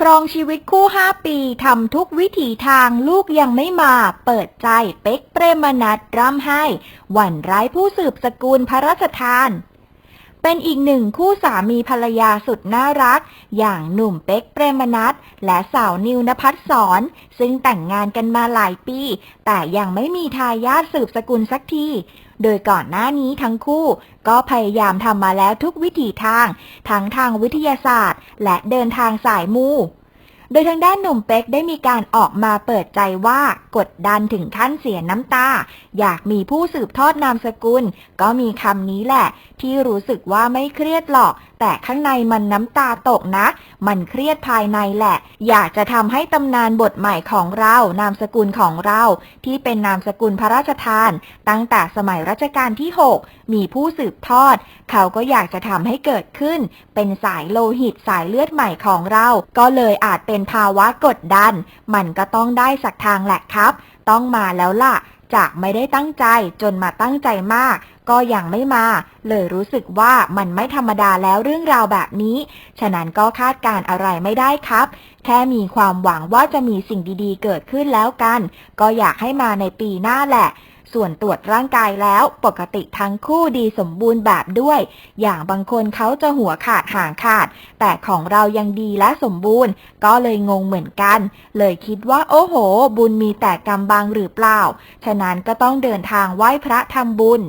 ครองชีวิตคู่ 5 ปีทำทุกวิถีทางลูกยังไม่มา เปิดใจเป๊กเปรมนัดร่ำไห้ หวั่นร้ายผู้สืบสกุลพระราชทาน เป็นอีกหนึ่งคู่สามีภรรยาสุดน่ารัก อย่างหนุ่มเป๊กเปรมนัทและสาวนิวนภัสสอนซึ่งแต่งงานกันมาหลายปี แต่ยังไม่มีทายาทสืบสกุลสักทีโดยก่อนหน้านี้ทั้งคู่ก็พยายามทำมาแล้วทุกวิถีทาง ทั้งทางวิทยาศาสตร์ และเดินทางสายมู โดยทางด้านหนุ่มเป็กได้มีการออกมาเปิดใจว่ากดดันถึงขั้นเสียน้ำตา อยากมีผู้สืบทอดนามสกุล ก็มีคำนี้แหละ ที่รู้สึกว่าไม่เครียดหรอกแต่ข้างในมันน้ำตาตกนะมันเครียดภายในแหละ อยากจะทำให้ตำนานบทใหม่ของเรา นามสกุลของเรา ที่เป็นนามสกุลพระราชทาน ตั้งแต่สมัยรัชกาลที่ 6 มีผู้สืบทอด เขาก็อยากจะทำให้เกิดขึ้น เป็นสายโลหิตสายเลือดใหม่ของเรา ก็เลยอาจเป็นภาวะกดดัน มันก็ต้องได้สักทางแหละครับ ต้องมาแล้วล่ะ จากไม่ได้ตั้งใจจนมาตั้งใจมาก ก็ยังไม่มา เลยรู้สึกว่ามันไม่ธรรมดาแล้วเรื่องราวแบบนี้ ฉะนั้นก็คาดการณ์อะไรไม่ได้ครับ แค่มีความหวังว่าจะมีสิ่งดีๆ เกิดขึ้นแล้วกัน ก็อยากให้มาในปีหน้าแหละส่วนตรวจร่างกายแล้วปกติทั้งคู่ดีสมบูรณ์แบบด้วย อย่างบางคนเขาจะหัวขาดหางขาด แต่ของเรายังดีและสมบูรณ์ ก็เลยงงเหมือนกัน เลยคิดว่าโอ้โห บุญมีแต่กรรมบางหรือเปล่า ฉะนั้นก็ต้องเดินทางไหว้พระทำบุญ